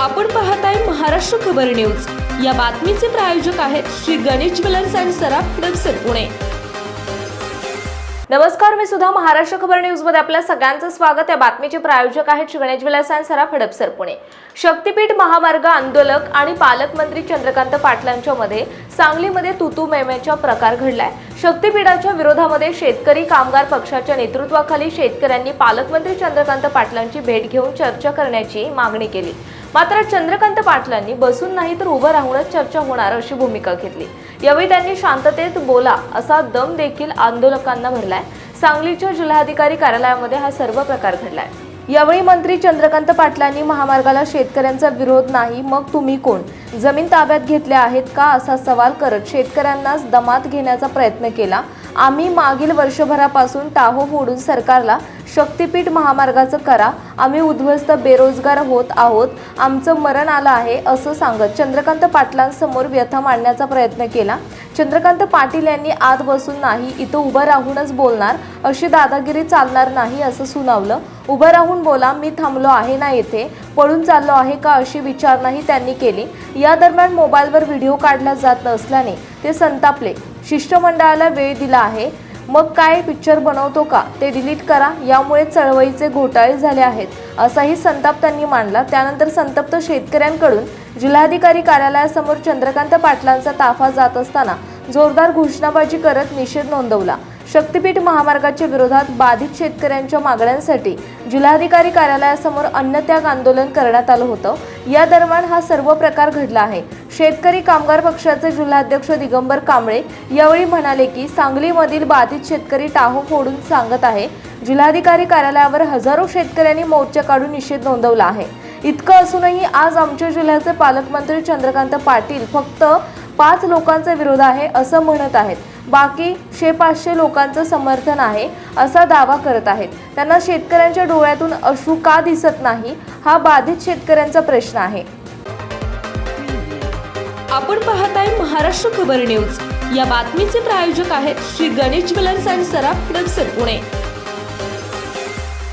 आपण पाहताय महाराष्ट्र खबर न्यूज. या बातमीचे प्रायोजक आहेत श्री गणेश ज्वेलर्स अँड सराफ हडपसर पुणे. नमस्कार मी सुद्धा महाराष्ट्र खबर न्यूजमध्ये आपल्या सगळ्यांचं स्वागत. या बातमीचे प्रायोजक आहेत श्री गणेश ज्वेलर्स सराफ हडपसर पुणे. शक्तीपीठ महामार्ग आंदोलक आणि पालकमंत्री चंद्रकांत पाटलांच्या मध्ये सांगलीमध्ये तुतू मेमेचा प्रकार घडलाय. शक्तीपीठाच्या विरोधामध्ये शेतकरी कामगार पक्षाच्या नेतृत्वाखाली शेतकऱ्यांनी पालकमंत्री चंद्रकांत पाटलांची भेट घेऊन चर्चा करण्याची मागणी केली. मात्र चंद्रकांत पाटलांनी बसून नाही तर उभं राहूनच चर्चा होणार अशी भूमिका घेतली. यावेळी त्यांनी शांततेत बोला असा दम देखील आंदोलकांना भरलाय. सांगलीच्या जिल्हाधिकारी कार्यालयामध्ये हा सर्व प्रकार घडलाय. यावेळी मंत्री चंद्रकांत पाटलांनी महामार्गाला शेतकऱ्यांचा विरोध नाही मग तुम्ही कोण? जमीन ताब्यात घेतल्या आहेत का असा सवाल करत शेतकऱ्यांनाच दमात घेण्याचा प्रयत्न केला. आम्ही मागील वर्षभरापासून टाहो फोडून सरकारला शक्तीपीठ महामार्गाचं करा. आम्ही उद्ध्वस्त बेरोजगार होत आहोत. आमचं मरण आलं आहे असं सांगत चंद्रकांत पाटलांसमोर व्यथा मांडण्याचा प्रयत्न केला. चंद्रकांत पाटील यांनी आत बसून नाही इथं उभं राहूनच बोलणार अशी दादागिरी चालणार नाही असं सुनावलं. उभं राहून बोला मी थांबलो आहे ना येथे? पळून चाललो आहे का अशी विचारणाही त्यांनी केली. या दरम्यान मोबाईलवर व्हिडिओ काढला जात नसल्याने ते संतापले. शिष्टमंडळाला वेळ दिला आहे. मग काय पिक्चर बनवतो का ते डिलीट करा. यामुळे चळवळीचे घोटाळे झाले आहेत असाही संताप त्यांनी मांडला. त्यानंतर संतप्त शेतकऱ्यांकडून जिल्हाधिकारी कार्यालयासमोर चंद्रकांत पाटलांचा ताफा जात असताना जोरदार घोषणाबाजी करत निषेध नोंदवला. शक्तीपीठ महामार्गाच्या विरोधात बाधित शेतकऱ्यांच्या मागण्यांसाठी जिल्हाधिकारी कार्यालयासमोर अन्नत्याग आंदोलन करण्यात आलं होतं. या दरम्यान हा सर्व प्रकार घडला आहे. शेतकरी कामगार पक्षाचे जिल्हाध्यक्ष दिगंबर कांबळे यावेळी म्हणाले की सांगलीमधील बाधित शेतकरी टाहो फोडून सांगत आहे. जिल्हाधिकारी कार्यालयावर हजारो शेतकऱ्यांनी मोर्चा काढून निषेध नोंदवला आहे. इतकं असूनही आज आमच्या जिल्ह्याचे पालकमंत्री चंद्रकांत पाटील फक्त पाच लोकांचा विरोध आहे असं म्हणत आहेत. बाकी शे पाचशे लोकांचं समर्थन आहे असा दावा करत आहेत. त्यांना शेतकऱ्यांच्या डोळ्यातून अश्रू का दिसत नाही हा बाधित शेतकऱ्यांचा प्रश्न आहे. आपण पाहत आहे महाराष्ट्र खबर न्यूज. या बातमीचे प्रायोजक आहेत श्री गणेश ज्वेलर्स अँड सराफ हडपसर पुणे.